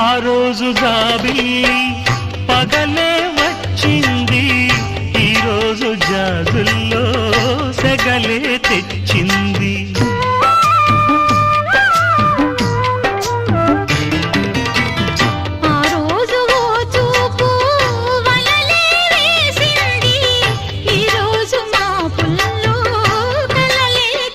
ఆ రోజు జాబిల్లి పగలే వచ్చింది. ఈరోజు జాజుల్లో సెగలే తెచ్చి